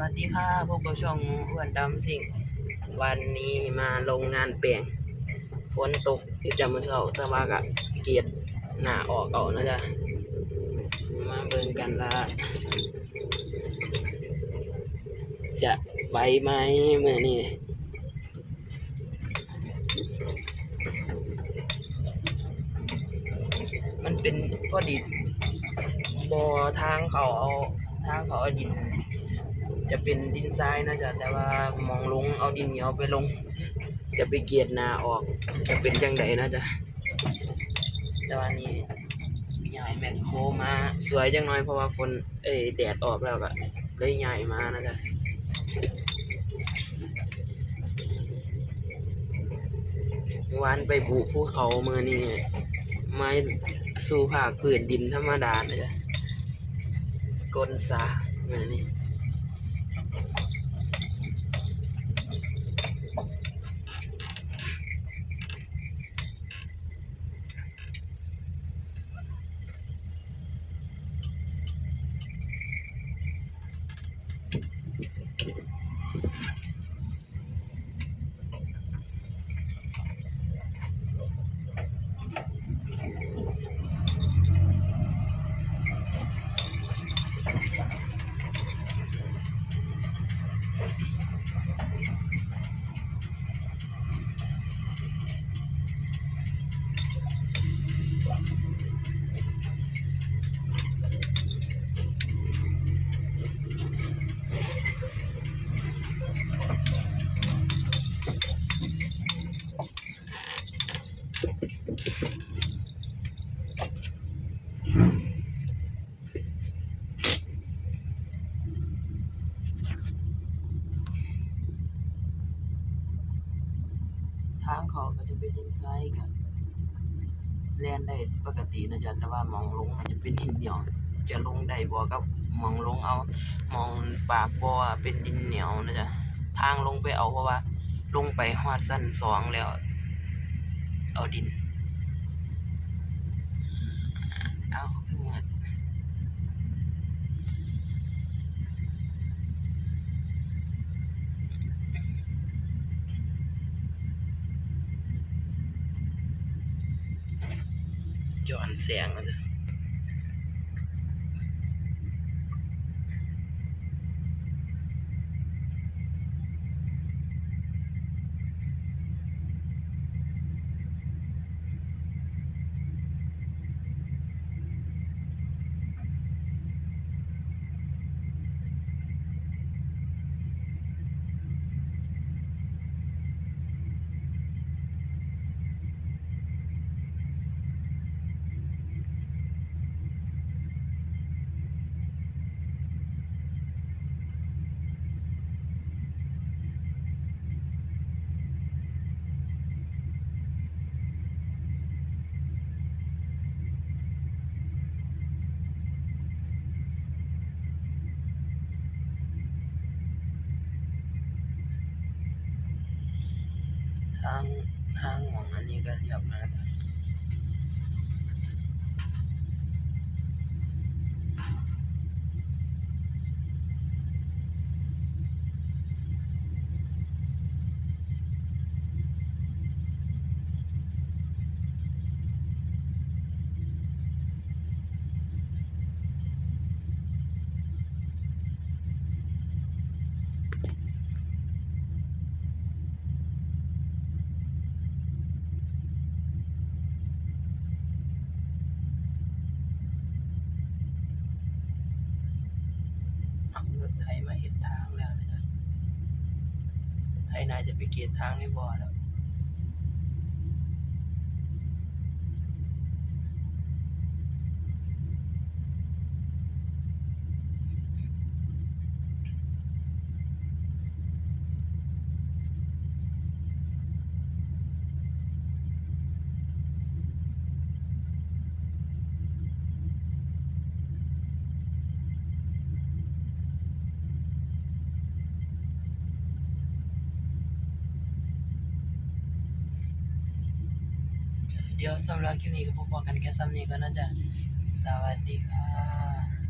วัสดีค่ะพบกับช่องอ้วนดำสิ่ง วันนี้มาโรงงานแปลงฝนตกอยู่จะมือเช้าแต่ว่าก็เกียดหน้าออกเอานะจ๊ะมาเบิ่งกันละจะไหวไหมเมื่อนี้มันเป็นพอดีบอทางเขาเอาทางเขาเอาดิน จะเป็นดินทรายนะจ๊ะแต่ว่ามองลงเอาดินเหนียวไปลง จะไปเกียดนาออก จะเป็นจังไดนะจ๊ะแต่ว่านี่ยายแมคโครมา สวยจังน่อยเพราะว่าฝนเอ้ยแดดออกแล้วก็เลยยายมานะจ๊ะวานไปบุภูเขาเมื่อนี้ไม้สู่ภาคพื้นดินธรรมดานะจ๊ะกลสาเมื่อนี้ フフフ。 ทางเขาก็จะเป็นดินทรายกับแล่นได้ปกตินะจ๊ะแต่ว่ามองลงมันจะเป็นดินเหนียว จะลงได้บ่กับมองลงเอา มองปากบ่อเป็นดินเหนียวนะจ๊ะทางลงไปเอาเพราะว่า ลงไปฮอดสั้นสองแล้ว เอาดิน เอาขึ้นมาจอนแสงแล้ว ทางทางของอันนี้ก็เรียบนะจ๊ะเอารถไถมาเห็นทางแล้วนะจ๊ะรถ ไถน่าจะไปเกียรทางให้บ่อแล้ว เดี๋ยวสำหรับคลิปนี้ก็พบกันแค่ซ้ำนี้ก็น่าจะสวัสดีค่ะ